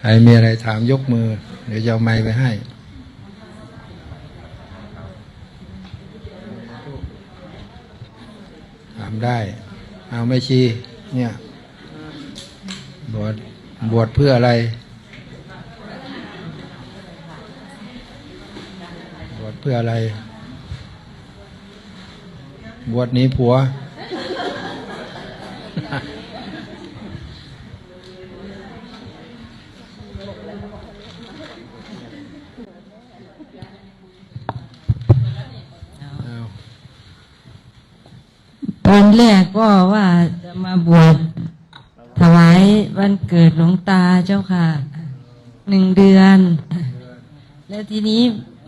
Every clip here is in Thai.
ใครมีอะไรถามยกมือ เดี๋ยวจะเอาไม้ไปให้ถามได้ เอาไม่ชี เนี่ยบวชบวชเพื่ออะไร บวชเพื่ออะไร บวชหนี้ผัว เอา ตอน แรกก็ว่าจะมาบวชถวายวันเกิดหลวงตาเจ้าค่ะหนึ่งเดือน แล้วทีนี้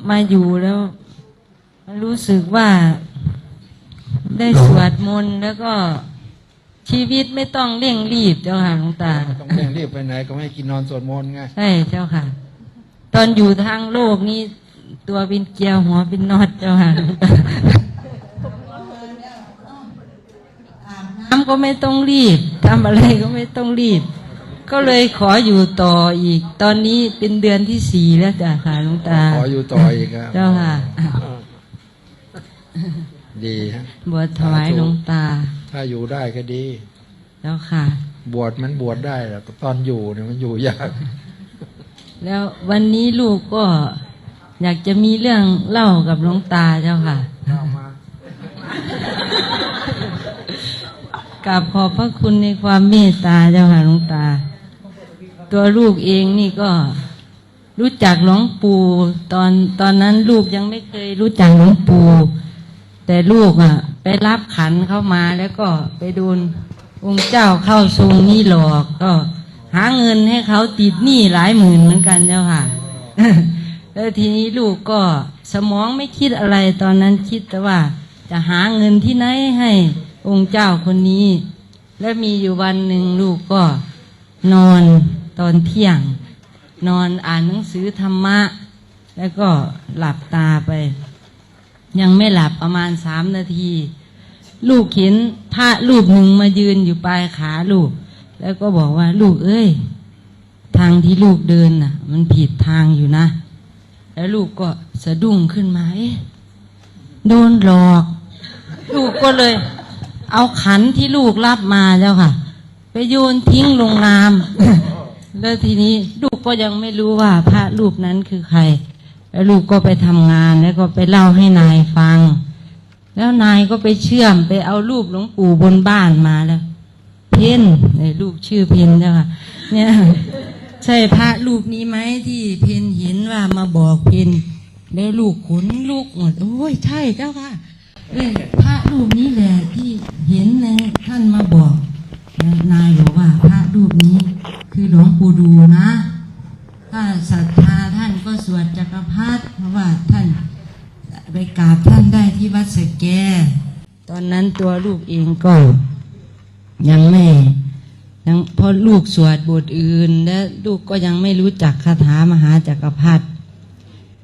มาอยู่แล้วมันรู้สึกว่าได้สวดมนต์แล้วก็ชีวิตไม่ต้องเร่งรีบเจ้าค่ะหลวงตาต้องเร่งรีบไปไหนก็ไม่ให้กินนอนสวดมนต์ไงใช่เจ้าค่ะ ตอนอยู่ทางโลกนี่ตัวเป็นเกลียวหัวเป็นนอดเจ้าค่ะหลวงตา น้ำก็ไม่ต้องรีบทำอะไรก็ไม่ต้องรีบ ก็เลยขออยู่ต่ออีก ตอนนี้เป็นเดือนที่สี่แล้วจ้ะค่ะหลวงตาขออยู่ต่ออีกครับเจ้าค่ะ ดีฮะบวชถวายหลวงตา ถ้าอยู่ได้ก็ดีเจ้าค่ะ บวชมันบวชได้แหละแต่ตอนอยู่เนี่ยมันอยู่ยากแล้ววันนี้ลูกก็อยากจะมีเรื่องเล่ากับหลวงตาเจ้าค่ะเอามา กราบขอบพระคุณในความเมตตาเจ้าค่ะหลวงตา ตัวลูกเองนี่ก็รู้จักหลวงปู่ตอนตอนนั้นลูกยังไม่เคยรู้จักหลวงปู่แต่ลูกอะ ไปรับขันเข้ามาแล้วก็ไปโดนองค์เจ้าเข้าทรงนี่หลอกก็หาเงินให้เขาติดหนี้หลายหมื่นเหมือนกันเจ้าค่ะ แล้วทีนี้ลูกก็สมองไม่คิดอะไรตอนนั้นคิดแต่ว่า จะหาเงินที่ไหนให้ องค์เจ้าคนนี้ แล้วมีอยู่วันหนึ่งลูกก็นอนตอนเที่ยง นอนอ่านหนังสือธรรมะ แล้วก็หลับตาไป ยังไม่หลับประมาณสามนาที ลูกเห็นพระรูปหนึ่งมายืนอยู่ปลายขาลูก แล้วก็บอกว่าลูกเอ้ย ทางที่ลูกเดินน่ะ มันผิดทางอยู่นะ แล้วลูกก็สะดุ้งขึ้นมาเอ๊ะโดนหลอก ลูกก็เลย เอาขันที่ลูกรับมาเจ้าค่ะ ไปโยนทิ้งลงน้ำแล้วทีนี้ลูกก็ยังไม่รู้ว่า พระรูปนั้นคือใคร แล้วลูกก็ไปทำงานแล้วก็ไปเล่าให้นายฟัง แล้วนายก็ไปเชื่อมไปเอารูปหลวงปู่บนบ้านมาแล้วเพนลูกชื่อเพนเจ้าค่ะ เนี่ยใช่พระรูปนี้ไหมที่เพนเห็นว่ามาบอกเพนแล้วลูกขนลูกหมดโอ้ยใช่เจ้าค่ะเอ้พระรูปนี้แหละที่ เห็นเนะท่านมาบอก นายบอกว่าพระรูปนี้คือหลวงปู่ดูนะ ถ้าศรัทธาท่านก็สวดจักรพรรดิเพราะว่าท่านไปกราบท่านได้ที่วัดสแก ตอนนั้นตัวลูกเองก็ยังไม่ยังเพราะลูกสวดบทอื่น และลูกก็ยังไม่รู้จักคาถามหาจักรพรรดิ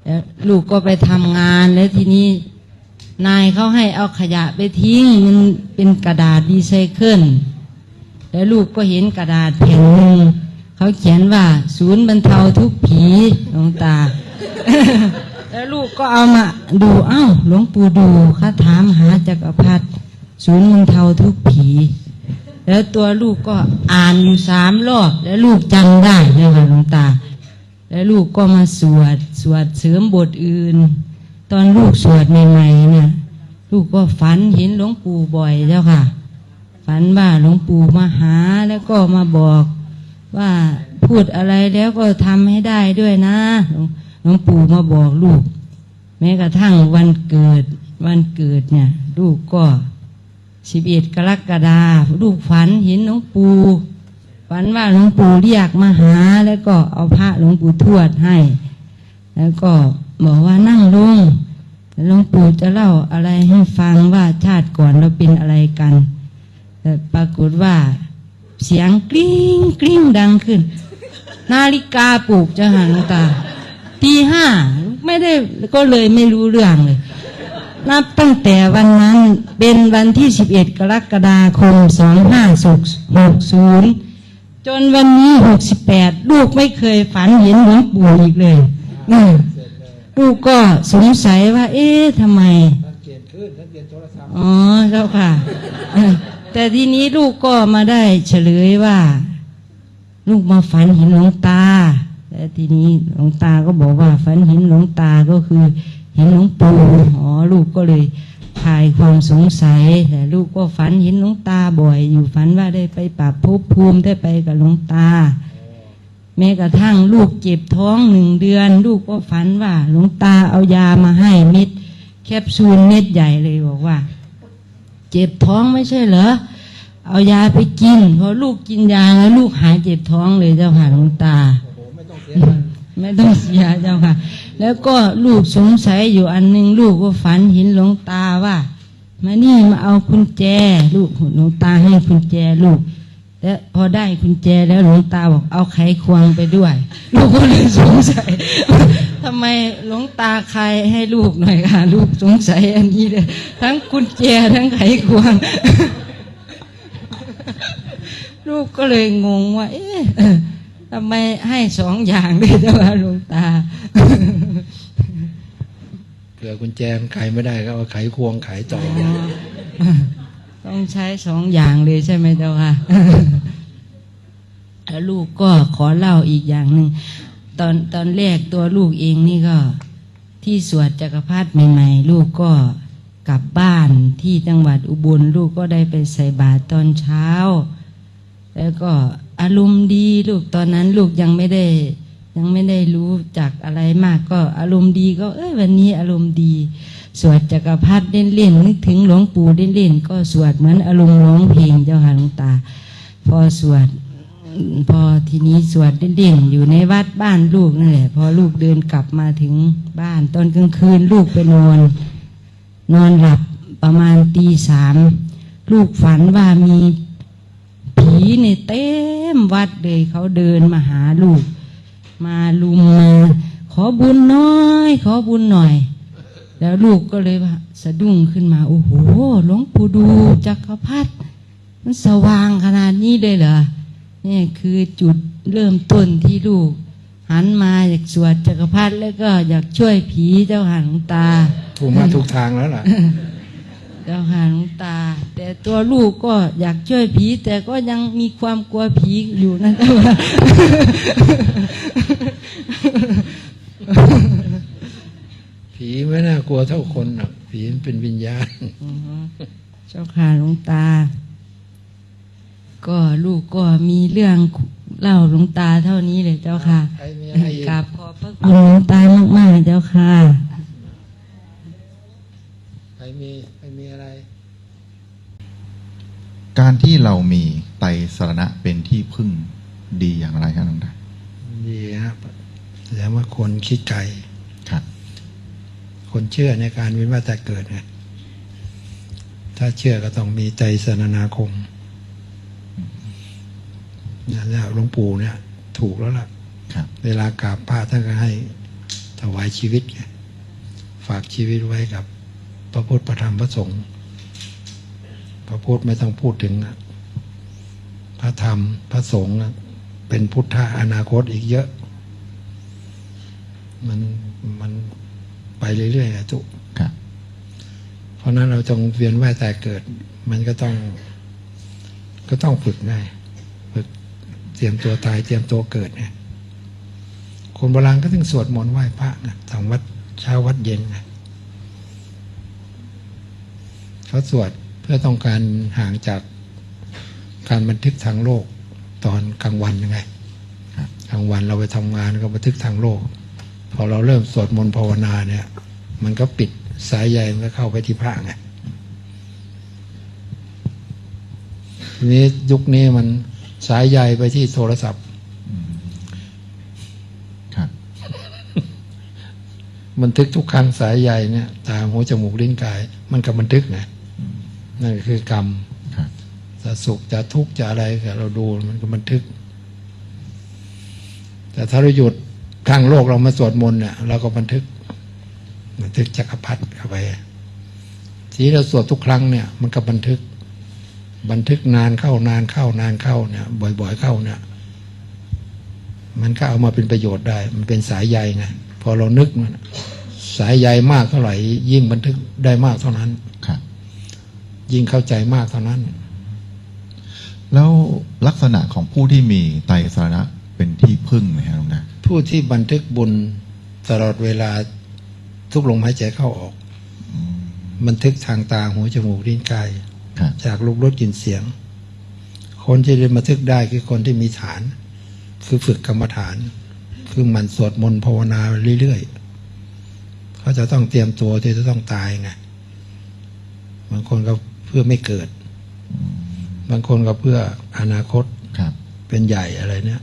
แล้วลูกก็ไปทำงานแล้วทีนี้ นายเขาให้เอาขยะไปทิ้งมันเป็นกระดาษดีไซเคิลแล้วลูกก็เห็นกระดาษแผ่นหนึ่งเขาเขียนว่า ศูนย์บรรเทาทุกข์ผีหลวงตา แล้วลูกก็เอามาดูเอ้าหลวงปู่ดูคาถามหาจักรพรรดิศูนย์บรรเทาทุกข์ผี แล้วตัวลูกก็อ่านอยู่สามรอบ แล้วลูกจำได้เลยค่ะหลวงตา แล้วลูกก็มาสวด สวดเสริมบทอื่น ตอนลูกสวดใหม่ๆเนี่ยลูกก็ฝันเห็นหลวงปู่บ่อยเจ้าค่ะ ฝันว่าหลวงปู่มาหาแล้วก็มาบอกว่าพูดอะไรแล้วก็ทำให้ได้ด้วยนะหลวงหลวงปู่มาบอกลูก แม้กระทั่งวันเกิด วันเกิดเนี่ย ลูกก็สิบเอ็ดกรกฎาลูกฝันเห็นหลวงปู่ฝันว่าหลวงปู่เรียกมาหา แล้วก็เอาพระหลวงปู่ทวดให้ แล้วก็ บอกว่านั่งลงหลวงปู่จะเล่าอะไรให้ฟังว่าชาติก่อนเราเป็นอะไรกันแต่ปรากฏว่า เสียงกริ้งกริ้งดังขึ้น นาฬิกาปลุกจะหันตาตีห้าไม่ได้ก็เลยไม่รู้เรื่องเลย นับตั้งแต่วันนั้นเป็นวันที่11กรกฎาคม2560จจนวันนี้หกสิบแปดลูกไม่เคยฝันเห็นหลวงปู่อีกเลย อืม ลูกก็สงสัยว่า เอ๊ะทำไมท่านเปลี่ยนขึ้นท่านเปลี่ยนโทรศัพท์อ๋อเจ้าค่ะเออแต่ทีนี้ลูกก็มาได้เฉลยว่า ลูกมาฝันเห็นหลวงตาแต่ทีนี้หลวงตาก็บอกว่าฝันเห็นหลวงตาก็คือเห็นหลวงปู่อ๋อลูกก็เลยคลายความสงสัย แต่ลูกก็ฝันเห็นหลวงตาบ่อย อยู่ฝันว่าได้ไปปรับภพภูมิได้ไปกับหลวงตา แม้กระทั่งลูกเจ็บท้องหนึ่งเดือน ลูกก็ฝันว่าหลวงตาเอายามาให้เม็ด แคปซูลเม็ดใหญ่เลยบอกว่า เจ็บท้องไม่ใช่เหรอเอายาไปกินพอลูกกินยาแล้วลูกหายเจ็บท้องเลยเจ้าค่ะหลวงตาโอ้โหไม่ต้องเสียเงินไม่ต้องเสียเจ้าค่ะ แล้วก็ลูกสงสัยอยู่อันหนึ่งลูกก็ฝันเห็นหลวงตาว่า มานี่มาเอากุญแจ ลูกหลวงตาให้กุญแจลูก และพอได้กุญแจแล้วหลวงตาบอกเอาไขควงไปด้วย ลูกก็เลยสงสัยทำไมหลวงตาใครให้ลูกหน่อยค่ะ ลูกสงสัยอันนี้เลยทั้งกุญแจทั้งไขควง ลูกก็เลยงงว่า เอ๊ะเออทำไมให้สองอย่างเลยเจ้าค่ะหลวงตาเผื่อกุญแจมันไขไม่ได้ก็เอาไขควงไขต่อต้องใช้สองอย่างเลยใช่ไหมเจ้าค่ะ แล้วลูกก็ขอเล่าอีกอย่างหนึ่งตอนตอนแรกตัวลูกเองนี่ก็ที่สวดจักรพรรดิใหม่ๆลูกก็กลับบ้านที่จังหวัดอุบลลูกก็ได้ไปใส่บาตรตอนเช้า แล้วก็อารมณ์ดีลูกตอนนั้นลูกยังไม่ได้ ยังไม่ได้รู้จักอะไรมากก็อารมณ์ดีก็เอ้ยวันนี้อารมณ์ดี สวดจักรพรรดิเล่นๆนึกถึงหลวงปู่เล่นๆก็สวดเหมือนอารมณ์ร้องเพลงเจ้าค่ะหลวงตา พอสวด พอทีนี้สวดเล่นๆอยู่ในวัดบ้านลูกนั่นแหละพอลูกเดินกลับมาถึงบ้านตอนกลางคืนลูกไปนอน นอนหลับประมาณตีสามลูกฝันว่ามีผีในเต็มวัดเลยเขาเดินมาหาลูก มาลุมมาขอบุญน้อย ขอบุญหน่อย แล้วลูกก็เลยว่าสะดุ้งขึ้นมา โอ้โหหลวงปู่ดูจักรพรรดิมันสว่างขนาดนี้เลยเหรอ นี่คือจุดเริ่มต้นที่ลูก หันมาอยากสวดจักรพรรดิแล้วก็อยากช่วยผีเจ้าหางตาถูกมาถูกทางแล้วล่ะเจ้าหางตา แต่ตัวลูกก็อยากช่วยผี แต่ก็ยังมีความกลัวผีอยู่นะเจ้าค่ะผีไม่น่ากลัวเท่าคนหรอกผีมันเป็นวิญญาณอือฮึเจ้าค่ะหลวงตา ก็ลูกก็มีเรื่องเล่าหลวงตาเท่านี้เลยเจ้าค่ะใครมีอะไรอีกกราบขอบพระคุณหลวงตามากๆเจ้าค่ะ ใครมีใครมีอะไร การที่เรามีไตรสรณะเป็นที่พึ่งดีอย่างไรครับหลวงตาดีครับแสดงว่าคนคิดไกลครับ คนเชื่อในการวิวัฒนาเกิดไงถ้าเชื่อก็ต้องมีใจสนนาคม นั่นแหละหลวงปู่เนี่ย ถูกแล้วล่ะครับเวลากราบพระท่านก็ให้ถวายชีวิตไงฝากชีวิตไว้กับ พระพุทธพระธรรมพระสงฆ์พระพุทธไม่ต้องพูดถึงนะพระธรรมพระสงฆ์นะเป็นพุทธะอนาคตอีกเยอะ มันมันไปเรื่อยๆอะจุครับเพราะนั้นเราจงเวียนว่ายแต่เกิด มันก็ต้อง ก็ต้องฝึกไงฝึก เตรียมตัวตายเตรียมตัวเกิดไงคนโบราณก็ถึงสวดมนต์ไหว้พระไงทางวัดเช้าวัดเย็นไงเขาสวดเพื่อต้องการห่างจากการบันทึกทางโลกตอนกลางวันยังไงกลางวันเราไปทำงานก็บันทึกทางโลก พอเราเริ่มสวดมนต์ภาวนาเนี่ย มันก็ปิดสายใยมันก็เข้าไปที่พระไงทีนี้ยุคนี้มัน สายใยไปที่โทรศัพท์ครับบันทึกทุกครั้งสายใยเนี่ย ตาหูจมูกลิ้นกาย มันก็บันทึกไงนั่นก็คือกรรมครับจะสุขจะทุกข์จะอะไรก็เราดูมันก็บันทึก แต่ถ้าเราหยุดข้างโลกเรามาสวดมนต์เนี่ยเราก็บันทึก บันทึกจักรพรรดิเข้าไป ทีนี้เราสวดทุกครั้งเนี่ย มันก็บันทึก บันทึกนานเข้านานเข้านานเข้าเนี่ย บ่อย ๆ เข้าเนี่ยมันก็เอามาเป็นประโยชน์ได้ มันเป็นสายใยไงพอเรานึกมันสายใยมากเท่าไหร่ ยิ่งบันทึกได้มากเท่านั้นครับยิ่งเข้าใจมากเท่านั้น แล้วลักษณะของผู้ที่มีไตรสรณะเป็นที่พึ่งเนะครับหลวงตาผู้ที่บันทึกบุญตลอดเวลาทุกลมหายใจเข้าออกอืมบันทึกทางตาหูจมูกลิ้นกายครับ จากรูปรสกลิ่นเสียง คนที่จะบันทึกได้คือคนที่มีฐาน คือฝึกกรรมฐาน คือหมันสวดมนต์ภาวนาเรื่อยๆเขาจะต้องเตรียมตัวที่จะต้องตายไงบางคนก็เพื่อไม่เกิด บางคนก็เพื่ออนาคตครับเป็นใหญ่อะไรเนี่ย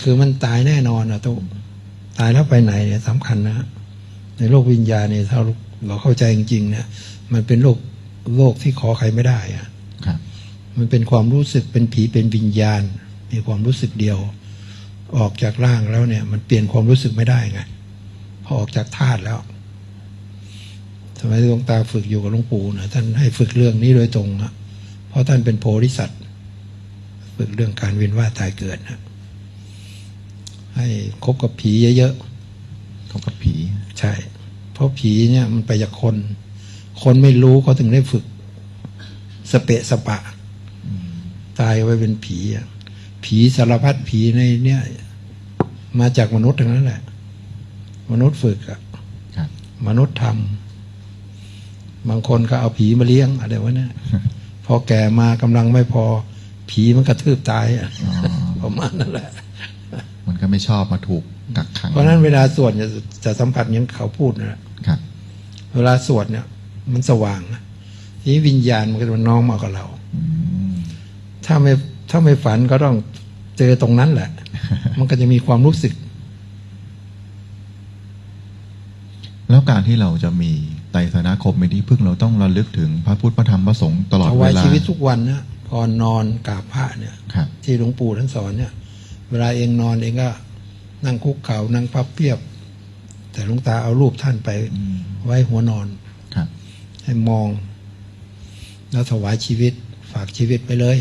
คือมันตายแน่นอนนะตุ๊กตายแล้วไปไหนเนี่ยสำคัญนะในโลกวิญญาณเนี่ยถ้าเราเข้าใจจริงๆเนี่ยมันเป็นโลก โลกที่ขอใครไม่ได้อะครับมันเป็นความรู้สึกเป็นผีเป็นวิญญาณ มีความรู้สึกเดียว ออกจากร่างแล้วเนี่ย มันเปลี่ยนความรู้สึกไม่ได้ไงพอออกจากธาตุแล้วสมัยหลวงตาฝึกอยู่กับหลวงปู่นะท่านให้ฝึกเรื่องนี้โดยตรงนะเพราะท่านเป็นโพธิสัตว์ฝึกเรื่องการเวียนว่ายตายเกิดนะให้คบกับผีเยอะเขากับผีๆใช่ เพราะผีเนี่ยมันไปจากคน คนไม่รู้เขาถึงได้ฝึก สเปะสปะ ตายไว้เป็นผีอะผีสารพัดผีในเนี่ยมาจากมนุษย์ทั้งนั้นแหละ มนุษย์ฝึกอะครับมนุษย์ทำบางคนก็เอาผีมาเลี้ยงอะไรวะเนี่ยพอแก่มากำลังไม่พอ ผีมันกระทืบตายอะอ๋อประมาณนั้นแหละ มันก็ไม่ชอบมาถูกกักขัง เพราะฉะนั้นเวลาสวดจะจะสัมผัสอย่างเขาพูดนั่นแหละครับ เวลาสวดเนี่ย มันสว่างนะทีนี้วิญญาณมันก็จะมาน้อมมากับเราอืมถ้าไม่ถ้าไม่ฝันก็ต้องเจอตรงนั้นแหละ มันก็จะมีความรู้สึก แล้วการที่เราจะมีไตรสรณคมเป็นที่พึ่งเราต้องระลึกถึงพระพุทธพระธรรมพระสงฆ์ตลอดถเววายลาชีวิตทุกวันนะพอนอนกราบพระเนี่ยครับที่หลวงปู่ท่านสอนเนี่ย เวลาเองนอนเองก็ นั่งคุกเข่านั่งพับเพียบ แต่หลวงตาเอารูปท่านไปอืมไว้หัวนอนครับ ให้มอง แล้วถวายชีวิต ฝากชีวิตไปเลย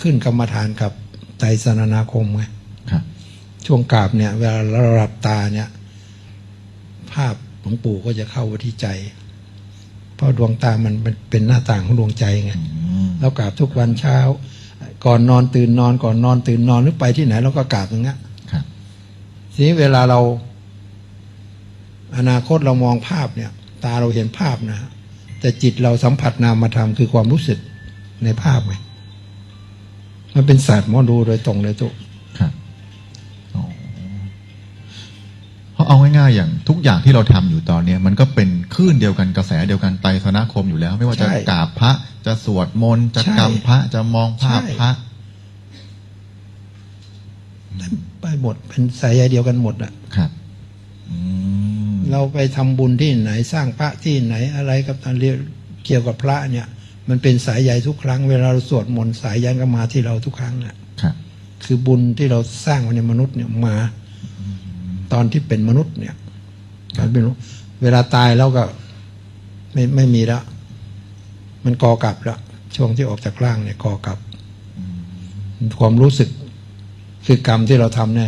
ขึ้นกรรมฐานกับไตรสรณาคมไงครับช่วงกราบเนี่ย เวลาเราหลับตาเนี่ย ภาพหลวงปู่ก็จะเข้าไปที่ใจ เพราะดวงตามันเป็นเป็นหน้าต่างของดวงใจไงอืมเรากราบทุกวันเช้า ก่อนนอนตื่นนอนก่อนนอนตื่นนอนหรือไปที่ไหนเราก็กราบตรงเนี้ยครับทีนี้เวลาเรา อนาคตเรามองภาพเนี่ย ตาเราเห็นภาพนะ แต่จิตเราสัมผัสนามธรรมคือความรู้สึกในภาพไงมันเป็นศาสตร์หมอดูโดยตรงเลยตุกครับอ๋อเพราะเอาง่ายๆอย่างทุกอย่างที่เราทำอยู่ตอนเนี้ยมันก็เป็นคลื่นเดียวกันกระแสเดียวกันไตรสรณคมอยู่แล้ว ไม่ว่าจะกราบพระจะสวดมนต์จะกรรมพระจะมองภาพพระไปหมดเป็นสายใยเดียวกันหมดอะครับอืม เราไปทำบุญที่ไหนสร้างพระที่ไหนอะไรกับการเรียกเกี่ยวกับพระเนี่ย มันเป็นสายใยทุกครั้งเวลาเราสวดมนต์สายใยก็มาที่เราทุกครั้งน่ะครับคือบุญที่เราสร้างไว้ในมนุษย์เนี่ยมา ตอนที่เป็นมนุษย์เนี่ยการเป็นมนุษย์เวลาตายแล้วก็ไม่ไม่มีแล้วมันกอกลับแล้วช่วงที่ออกจากร่างเนี่ยกอกลับ ความรู้สึกคือกรรมที่เราทำใน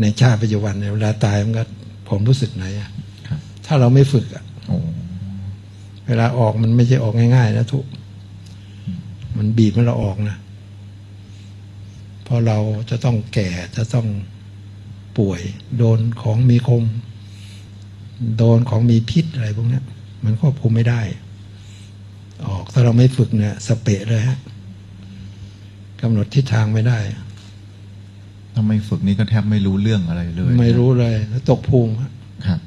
ในชาติปัจจุบันเนี่ยเวลาตายมันก็ ผมรู้สึกไหนอะครับถ้าเราไม่ฝึกอะโอ้เวลาออกมันไม่ใช่ออกง่ายๆนะทุกมันบีบให้เราออกนะเพราะเราจะต้องแก่จะต้องป่วย โดนของมีคม โดนของมีพิษอะไรพวกเนี้ยมันควบคุมไม่ได้ ออกถ้าเราไม่ฝึกเนี่ยสเปะเลยฮะกำหนดทิศทางไม่ได้ ถ้าไม่ฝึกนี่ก็แทบไม่รู้เรื่องอะไรเลยไม่รู้เลย แล้วตกภูมิฮะครับ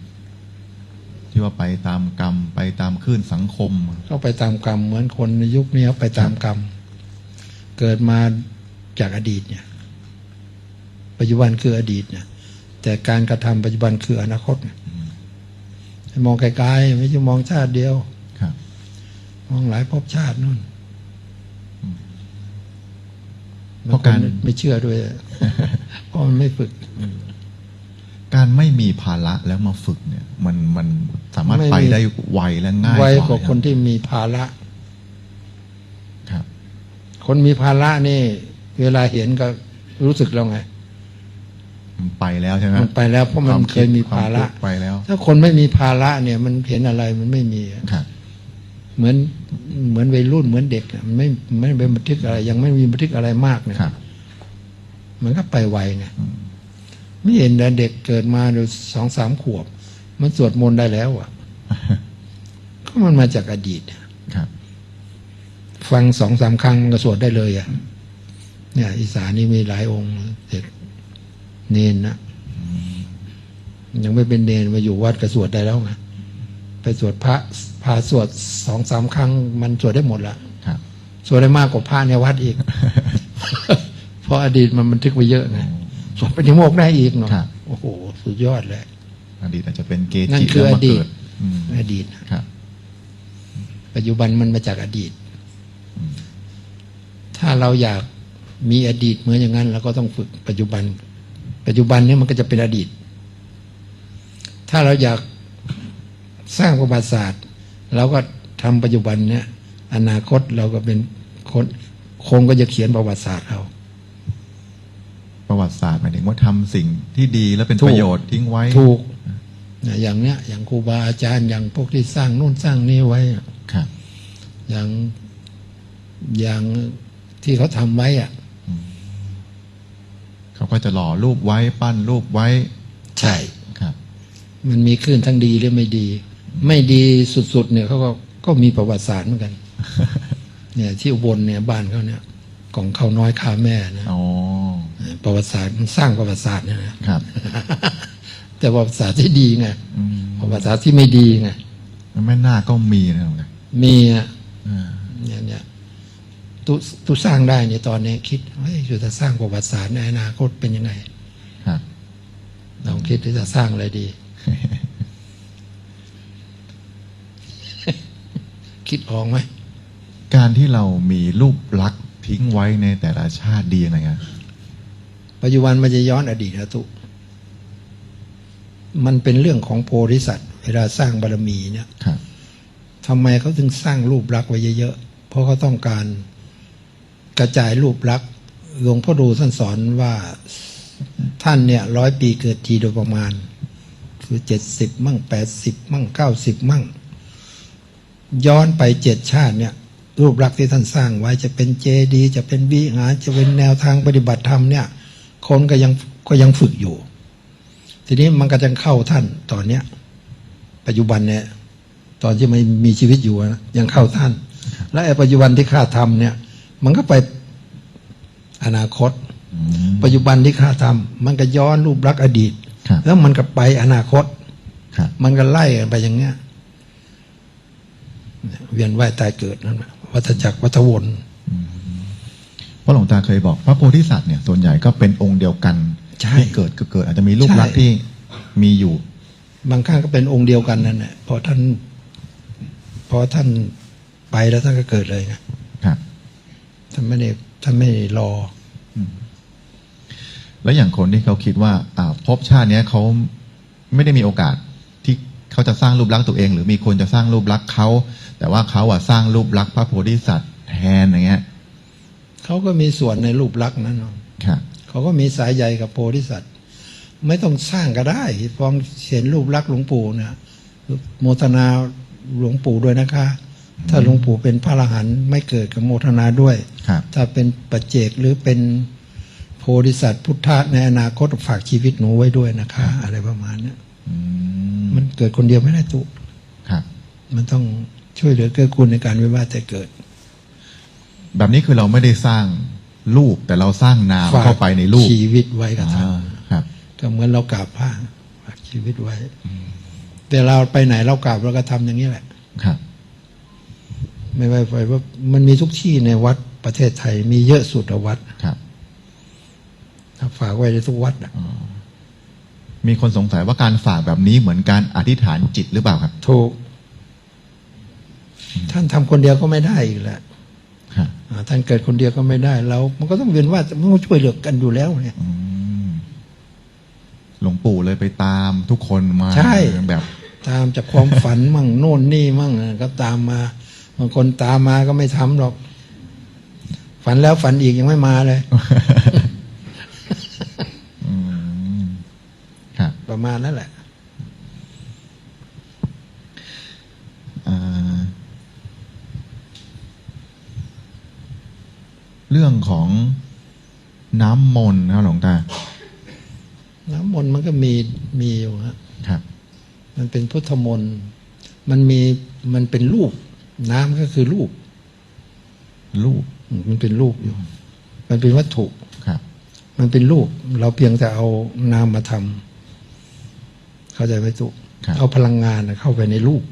ที่ว่าไปตามกรรม ไปตามคลื่นสังคม ก็ไปตามกรรมเหมือนคนในยุคนี้ไปตามกรรม เกิดมาจากอดีตเนี่ย ปัจจุบันคืออดีตเนี่ย แต่การกระทำปัจจุบันคืออนาคตเนี่ยให้มองไกลๆไม่ใช่มองชาติเดียวครับมองหลายภพชาตินู่น เพราะการบงคนไม่เชื่อด้วยเพราะมันไม่ฝึก การไม่มีภาระแล้วมาฝึกเนี่ย มันมันสามารถไม่มีไปได้ไวและง่ายไวกกว่าว่าคนที่มีภาระครับ คนมีภาระนี่ เวลาเห็นก็รู้สึกแล้วไงมันไปแล้วใช่ไหมมันไปแล้วเพราะมันเคยมีภาระควมทุกข์ไปแล้ว ถ้าคนไม่มีภาระเนี่ย มันเห็นอะไรมันไม่มีอะครับ เหมือนเหมือนวัยรุ่นเหมือนเด็กอะมันไม่ไม่เป็นบันทึกอะไร ยังไม่มีบันทึกอะไรมากเนี่ยครับมันก็ไปไวไงไม่เห็นนะเด็กเกิดมาดูสองสามขวบ มันสวดมนต์ได้แล้วอะก็มันมาจากอดีตครับ ฟังสองสามครั้งมันก็สวดได้เลยอะเนี่ย อีสานนี่มีหลายองค์เด็กเนนนะยังไม่เป็นเนนมาอยู่วัดก็สวดได้แล้วไงไปสวดพระพา สวดสองสามครั้ง มันสวดได้หมดละครับสวดได้มากกว่าพระในวัดอีก เพราะอดีตมันบันทึกไว้เยอะไงสวดปฏิโมกข์ได้อีกเนาะครับโอ้โห สุดยอดเลยอดีตอาจจะเป็นเกนั่จินคือแล้วมาอดีตเกิดอืมอดีตครับ ปัจจุบันมันมาจากอดีต ถ้าเราอยากมีอดีตเหมือนอย่างนั้นเราก็ต้องฝึกปัจจุบัน ปัจจุบันเนี้มันก็จะเป็นอดีต ถ้าเราอยากสร้างประวัติศาสตร์ เราก็ทำปัจจุบันเนี้ยอนาคตเราก็เป็นคนคงก็จะเขียนประวัติศาสตร์เราประวัติศาสตร์หมายถึงว่าทำสิ่งที่ดีและเป็นถูกประโยชน์ทิ้งไว้ถูกนะอย่างเนี้ย อย่างครูบาอาจารย์อย่างพวกที่สร้างนู่นสร้างนี่ไว้อะครับอย่างอย่างที่เขาทำไว้อะเขาก็จะหล่อรูปไว้ปั้นรูปไว้ ใช่ครับ มันมีขึ้นทั้งดีและไม่ดี ไม่ดีสุดๆเนี่ยเขาก็ก็มีประวัติศาสตร์เหมือนกัน เนี่ยที่อุบลเนี่ยบ้านเขาเนี่ยของเขาน้อยคาแม่นะอ๋อประวัติศาสตร์มันสร้างประวัติศาสตร์เนี่ยนะครับ แต่ประวัติศาสตร์ที่ดีไงอืมประวัติศาสตร์ที่ไม่ดีไงแม่นาคก็มีนะครับมีอะอ่าเนี่ยเนี่ยตุตุสร้างได้เนี่ยตอนนี้คิดเฮ้ยจะสร้างประวัติศาสตร์ในอนาคตเป็นยังไงครับเราคิดที่จะสร้างอะไรดี คิดออกไหมการที่เรามีรูปลักษณ์ทิ้งไว้ในแต่ละชาติดียังไงครับปัจจุบันมันจะย้อนอดีตนะตุมันเป็นเรื่องของโพธิสัตว์เวลาสร้างบารมีเนี่ยครับทำไมเขาถึงสร้างรูปลักษณ์ไว้เยอะๆ เพราะเขาต้องการกระจายรูปลักษณ์หลวงพ่อดูท่านสอนว่าท่านเนี่ยร้อยปีเกิดทีโดยประมาณ คือเจ็ดสิบมั่งแปดสิบมั่งเก้าสิบมั่ง ย้อนไปเจ็ดชาติเนี่ย รูปลักษณ์ที่ท่านสร้างไว้จะเป็นเจดีย์จะเป็นวิหารจะเป็นแนวทางปฏิบัติธรรมเนี่ย คนก็ยังก็ยังฝึกอยู่ ทีนี้มันก็จะเข้าท่านตอนเนี้ย ปัจจุบันเนี่ย ตอนที่ไม่มีชีวิตอยู่นะยังเข้าท่าน และไอ้ปัจจุบันที่ข้าทำเนี่ย มันก็ไปอนาคตอืมปัจจุบันที่ข้าทำมันก็ย้อนรูปลักษณ์อดีตครับแล้วมันก็ไปอนาคตครับมันก็ไล่กันไปอย่างเงี้ย เนี่ยเวียนว่ายตายเกิดนั่นแหละวัฏจักรวัฏวนเพราะหลวงตาเคยบอก พระโพธิสัตว์เนี่ยส่วนใหญ่ก็เป็นองค์เดียวกันใช่ที่เกิดก็เกิด อาจจะมีรูปลักษณ์ใช่ที่มีอยู่ บางครั้งก็เป็นองค์เดียวกันนั่นแหละพอท่านพอท่านไปแล้วท่านก็เกิดเลยไงครับท่านไม่ได้ท่านไม่ได้รอแล้วอย่างคนที่เขาคิดว่าอ่าภพชาติเนี้ยเขาไม่ได้มีโอกาสที่ เขาจะสร้างรูปลักษณ์ตัวเอง หรือมีคนจะสร้างรูปลักษณ์เขาแต่ว่าเขาอะสร้างรูปลักษณ์พระโพธิสัตว์แทนอย่างเงี้ยเขาก็มีส่วนในรูปลักษณ์นั้นเนาะครับเขาก็มีสายใยกับโพธิสัตว์ไม่ต้องสร้างก็ได้ฟองเห็นรูปลักษณ์หลวงปู่เนี่ยโมทนาหลวงปู่ด้วยนะคะ ถ้าหลวงปู่เป็นพระอรหันต์ไม่เกิดกับโมทนาด้วยครับถ้าเป็นปัจเจกหรือเป็นโพธิสัตว์พุทธะในอนาคตฝากชีวิตหนูไว้ด้วยนะคะ อะไรประมาณเนี้ยอื มมันเกิดคนเดียวไม่ได้ตุครับ มันต้องช่วยเหลือเกื้อกูลในการวิวาทแต่เกิด แบบนี้คือเราไม่ได้สร้างรูปแต่เราสร้างนามฝากเข้าไปในรูปชีวิตไว้กับท่านอ่าครับ ก็เหมือนเรากราบพระฝากชีวิตไว้แต่เราไปไหนเรากราบเราก็ทำอย่างนี้แหละ ครับ ไม่ว่าไปว่ามันมีทุกที่ในวัดประเทศไทย มีเยอะสุดอะวัดครับถ้าฝากไว้ในทุกวัดอะ มีคนสงสัยว่าการฝากแบบนี้เหมือนการอธิษฐานจิตหรือเปล่าครับ ถูก ท่านทำคนเดียวก็ไม่ได้อีกแหละครับอ่าท่านเกิดคนเดียวก็ไม่ได้เรามันก็ต้องเวียนว่ามันต้องช่วยเหลือกันอยู่แล้วเนี่ยอืมหลวงปู่เลยไปตามทุกคนมาใช่แบบ ตามจากความฝันมั่งโน่นนี่มั่งก็ตามมาบางคนตามมาก็ไม่ทำหรอก ฝันแล้วฝันอีกยังไม่มาเลย ประมาณนั้นแหละอ่าเรื่องของน้ำมนต์นะครับหลวงตา น้ำมนต์มันก็มีมีอยู่ฮะครับ มันเป็นพุทธมนต์มันมีมันเป็นรูป น้ำก็คือรูป รูปอืมมันเป็นรูปอยู่ มันเป็นวัตถุครับ มันเป็นรูป เราเพียงแต่เอานามมาทำ เข้าใจไหมตุครับเอาพลังงานน่ะเข้าไปในรูป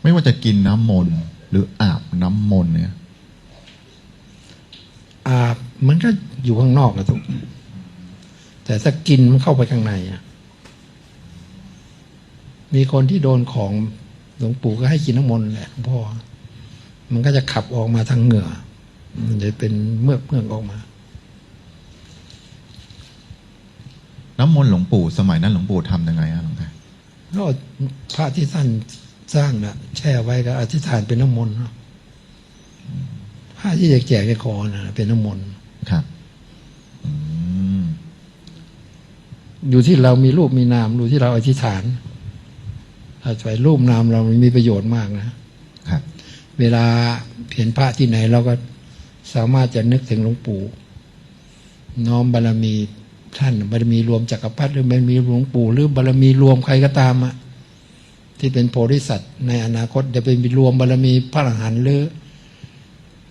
ไม่ว่าจะกินน้ำมนต์หรืออาบน้ำมนต์เนี่ย อาบมันก็อยู่ข้างนอกนะทุกแต่ถ้ากินมันเข้าไปข้างในอะมีคนที่โดนของหลวงปู่ก็ให้กินน้ำมนต์แหละหลวงพ่อ มันก็จะขับออกมาทางเหงื่อ มันจะเป็นเมือกเมือกออกมา น้ำมนต์หลวงปู่สมัยนั้นหลวงปู่ทำยังไงอะหลวงตาก็พระที่ท่านสร้างนะแช่ไว้ก็อธิษฐานเป็นน้ำมนต์เนาะผ้าที่แจกๆในคอนะเป็นน้ำมนต์ครับอืมอยู่ที่เรามีรูปมีนามอยู่ที่เราอธิษฐานอาศัยรูปนามเรามันมีประโยชน์มากนะครับ เวลาเห็นพระที่ไหนเราก็สามารถจะนึกถึงหลวงปู่น้อมบารมี ท่านบารมีรวมจักรพรรดิหรือบารมีหลวงปู่หรือบารมีรวมใครก็ตามอะที่เป็นโพธิสัตว์ในอนาคตจะเป็นรวมบารมีพระอรหันต์หรือ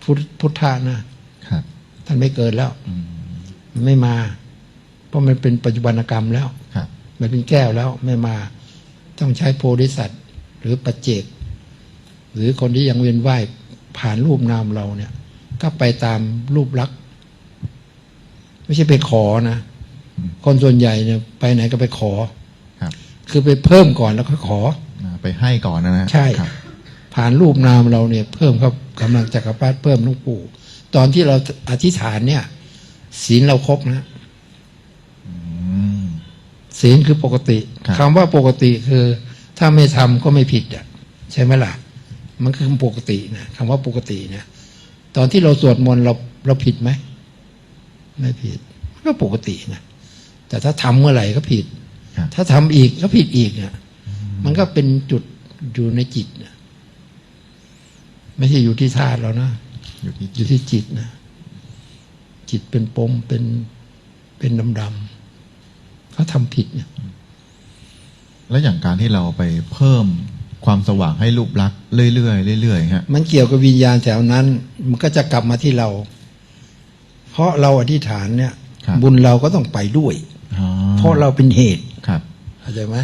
พุทธพุทธานะครับท่านไม่เกิดแล้วอืมมันไม่มา เพราะมันเป็นปัจจุบันกรรมแล้วครับมันเป็นแก้วแล้วไม่มา ต้องใช้โพธิสัตว์หรือปัจเจก หรือคนที่ยังเวียนว่ายผ่านรูปนามเราเนี่ย ก็ไปตามรูปลักษณ์ไม่ใช่ไปขอนะ คนส่วนใหญ่เนี่ยไปไหนก็ไปขอครับ คือไปเพิ่มก่อนแล้วก็ขออ่าไปให้ก่อนนะนะใช่ครับผ่านรูปนามเราเนี่ย เพิ่มครับกำลังจักรพรรดิเพิ่มหลูกปู่ ตอนที่เราอธิษฐานเนี่ยศีลเราครบนะอืมศีลคือปกติครับคำว่าปกติคือ ถ้าไม่ทำก็ไม่ผิดอะ ใช่ไหมล่ะ มันคือปกตินะคำว่าปกติเนี่ยตอนที่เราสวดมนต์เราเราผิดไหมไม่ผิดมันก็ปกตินะ แต่ถ้าทำเมื่อไหร่ก็ผิดครับถ้าทำอีกก็ผิดอีกเนี่ยมันก็เป็นจุดอยู่ในจิตนะไม่ใช่อยู่ที่ธาตุเรานะอยู่ที่อยู่ที่จิตนะจิตเป็นปมเป็นเป็นดำๆเขาทำผิดเนี่ยแล้วอย่างการที่เราไปเพิ่มความสว่างให้รูปลักษณ์เรื่อยๆเรื่อยๆฮะมันเกี่ยวกับวิญญาณแถวนั้น มันก็จะกลับมาที่เรา เพราะเราอธิษฐานเนี่ยครับบุญเราก็ต้องไปด้วยอ๋อ เพราะเราเป็นเหตุครับเข้าใจไหม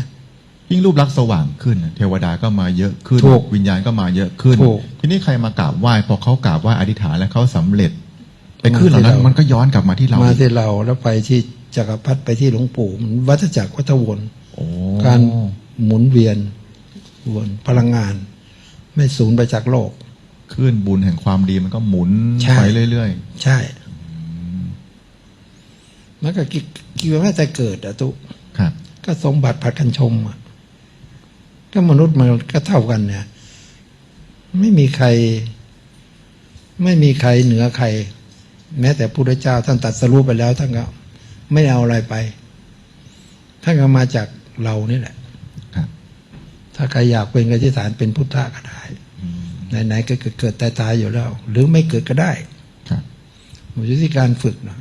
ยิ่งรูปลักษณ์สว่างขึ้น เทวดาก็มาเยอะขึ้น ถูกวิญญาณก็มาเยอะขึ้น ถูก ทีนี้ใครมากราบไหว้พอเขากราบไหว้อธิษฐานแล้วเขาสำเร็จไปขึ้นเหล่านั้นมาที่เรามัมันก็ย้อนกลับมาที่เรามาอีกที่เราแล้วไปที่จักรพรรดิไปที่หลวงปู่มันวัฏจักรวัฏวน โอ้การหมุนเวียนวนพลังงาน ไม่สูญไปจากโลก ขึ้นบุญแห่งความดีมันก็หมุนใช่ ไปเรื่อย ใช่ มันก็กิกิดว่าแต่เกิดอะตุๆครับ ก็สมบัติผัดกันชมอะก็มนุษย์มันก็เท่ากันเนี่ย ไม่มีใคร ไม่มีใครเหนือใคร แม้แต่พระพุทธเจ้าท่านตรัดสรู้ไปแล้วท่านก็ไม่เอาอะไรไป ท่านก็มาจากเรานี่แหละครับถ้าใครอยากเป็นกติฐานเป็นพุทธะก็ได้อืมไหนๆก็เกิดเกิดตายตายๆอยู่แล้ว หรือไม่เกิดก็ได้ครับอยู่ที่การฝึกนะ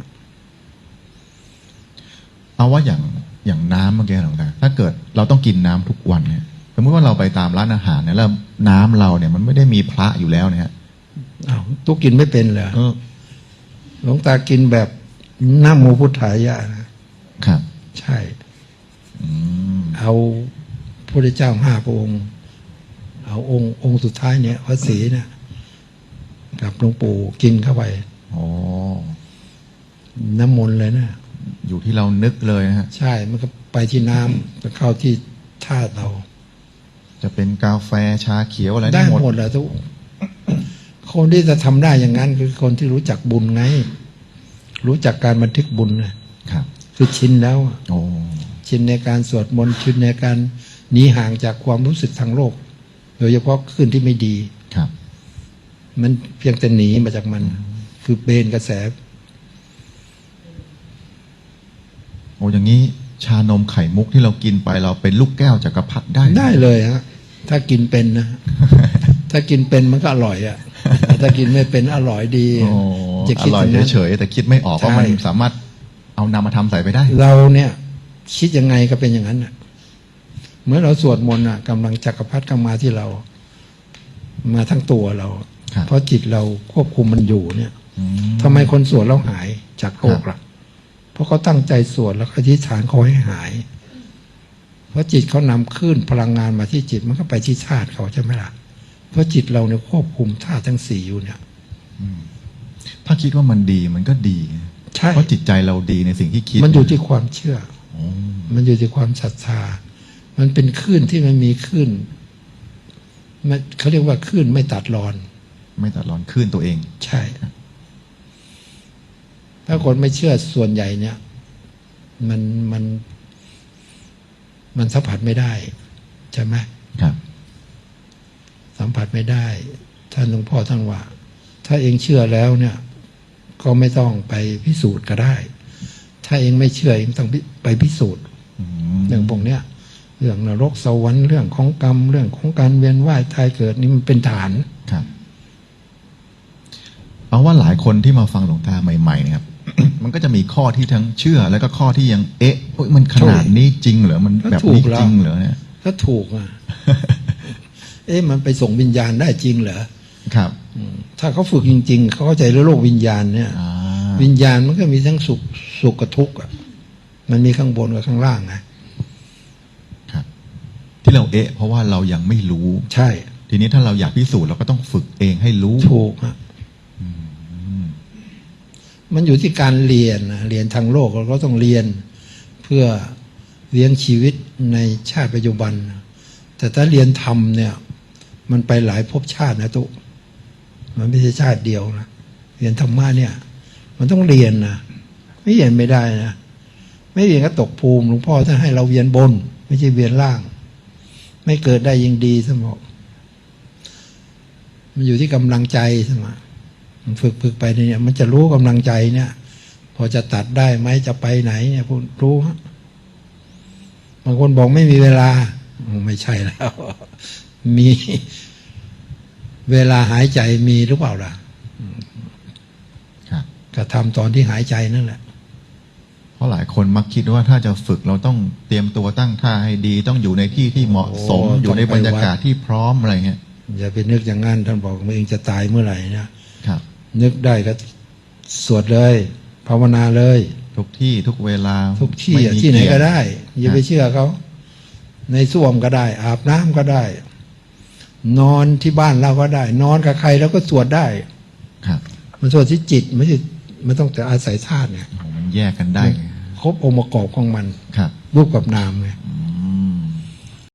เอาว่าอย่างอย่างน้ำเมื่อกี้หลวงตาถ้าเกิดเราต้องกินน้ำทุกวันเนี่ยสมมติว่าเราไปตามร้านอาหารเนี่ยแล้วน้ำเราเนี่ยมันไม่ได้มีพระอยู่แล้วเนี่ยอ้าวตุกกินไม่เป็นเหรอเออหลวงตากินแบบน้ำโมพุทธายะนะครับ ใช่อืมเอาพระเจ้าห้าพระองค์ เอาองค์องค์สุดท้ายเนี่ยพระศรีเนี่ยกับหลวงปู่กินเข้าไปโอ้น้ำมนต์เลยนะ อยู่ที่เรานึกเลยนะฮะใช่ มันก็ไปที่น้ำไปเข้าที่ธาตุเรา จะเป็นกาแฟชาเขียวอะไรได้หมดหมดแหละทุกคนที่จะทำได้อย่างนั้นคือคนที่รู้จักบุญไง รู้จักการบันทึกบุญนะครับ คือชินแล้วอะโอ้ชินในการสวดมนต์ชินในการหนีห่างจากความรู้สึกทางโลก โดยเฉพาะขึ้นที่ไม่ดีครับ มันเพียงแต่หนีมาจากมัน คือเบนกระแส โอ้อย่างนี้ชานมไข่มุกที่เรากินไปเราเป็นลูกแก้วจักรพรรดิได้หมได้เลยฮะถ้ากินเป็นนะ ถ้ากินเป็นมันก็อร่อยอะแต่ถ้ากินไม่เป็นอร่อยดีโอ้จะอคิดร่อยางนั้น เฉยๆแต่คิดไม่ออกว่าใช่มันสามารถเอานำมาทำใส่ไปได้ เราเนี่ยคิดยังไงก็เป็นอย่างนั้นน่ะเหมื่อนเราสวดมนต์อะกำลังจักรพรรดิก็มาที่เรา มาทั้งตัวเรา ครับ เพราะจิตเราควบคุมมันอยู่เนี่ยอืม ทำไมคนสวดแล้วหายจากโรคล่ะเพ ราะเขาตั้งใจสวดแล้วก็อธิษฐานขอให้หาย เพราะจิตเขานำคลื่นพลังงานมาที่จิตมันก็ไปที่ธาตุเขาใช่ไหมล่ะ เพราะจิตเราเนี่ยควบคุมธาตุทั้งสี่อยู่เนี่ยถ้าคิดว่ามันดีมันก็ดีใช่เพราะจิตใจเราดีในสิ่งที่คิด มันอยู่ที่ความเชื่อโอ้มันอยู่ที่ความศรัทธา มันเป็นคลื่นที่มันมีคลื่นมันเขาเรียกว่าคลื่นไม่ตัดรอน ไม่ตัดรอนขึ้นตัวเอง ใช่ ถ้าคนไม่เชื่อส่วนใหญ่เนี่ย มันมัน มันสัมผัสไม่ได้ใช่ไหมครับ สัมผัสไม่ได้ ท่านหลวงพ่อท่านว่า ถ้าเองเชื่อแล้วเนี่ย ก็ไม่ต้องไปพิสูจน์ก็ได้ ถ้าเองไม่เชื่อเองต้องพิไปพิสูจน์อืมเรื่องพวกเนี้ยเรื่องนรกสวรรค์เรื่องของกรรม เรื่องของการเวียนว่ายตายเกิดนี่มันเป็นฐานครับเอาว่าหลายคนที่มาฟังหลวงตาใหม่ๆเนี่ยครับ มันก็จะมีข้อที่ทั้งเชื่อ แล้วก็ข้อที่ยังเอ๊ะเฮ้ยมันขนาดนี้จริงเหรอมันก็แบบถูนี้กแล้วจริงเหรอเนี่ยก็ถูกอะเอ๊ะมันไปส่งวิญญาณได้จริงเหรอครับอืมถ้าเขาฝึกจริง ๆ เขาเข้าใจเรื่องโลกวิญญาณเนี่ยอ่าวิญญาณมันก็มีทั้งสุขสุขกับทุกข์อะมันมีข้างบนกับข้างล่างไงครับ ที่เราเอ๊ะ เพราะว่าเรายังไม่รู้ ใช่ ทีนี้ถ้าเราอยากพิสูจน์เราก็ต้องฝึกเองให้รู้ถูกอะ มันอยู่ที่การเรียนนะเรียนทางโลกเราก็ต้องเรียนเพื่อเลี้ยงชีวิตในชาติปัจจุบัน แต่ถ้าเรียนธรรมเนี่ย มันไปหลายภพชาตินะตุมันไม่ใช่ชาติเดียวนะเรียนธรรมะเนี่ย มันต้องเรียนนะไม่เรียนไม่ได้นะไม่เรียนก็ตกภูมิหลวงพ่อท่านให้เราเวียนบน ไม่ใช่เวียนล่าง ไม่เกิดได้ยิ่งดีสมองมันอยู่ที่กำลังใจสมอง ฝึกฝึกไปเนี่ยมันจะรู้กำลังใจเนี่ย พอจะตัดได้ไหมจะไปไหน เนี่ยพูดรู้ฮะบางคนบอกไม่มีเวลาอืมไม่ใช่แล้ว มีเวลาหายใจมีหรือเปล่าล่ะครับก็ทำตอนที่หายใจนั่นแหละ เพราะหลายคนมักคิดว่าถ้าจะฝึกเราต้องเตรียมตัวตั้งท่าให้ดี ต้องอยู่ในที่ที่เหมาะสมโอ้อยู่ในต้องไปบรรยากาศที่พร้อมอะไรเงี้ยอย่าไปนึกอย่างนั้นท่านบอกว่าเองจะตายเมื่อไหร่นะครับ นึกได้ก็สวดเลย ภาวนาเลย ทุกที่ทุกเวลาทุกที่ม่อะมีที่ไหนเยรก็ติได้ อย่าไปเชื่อเขา ในส้วมก็ได้ อาบน้ำก็ได้ นอนที่บ้านเราก็ได้ นอนกับใครแล้วก็สวดได้ ครับมันสวดที่จิตไม่ใช่ไม่ต้องแต่อาศัยธาตุไงโอ้โหมันแยกกันได้ไงครบองค์ประกอบของมันครับรูปกับนามไง อื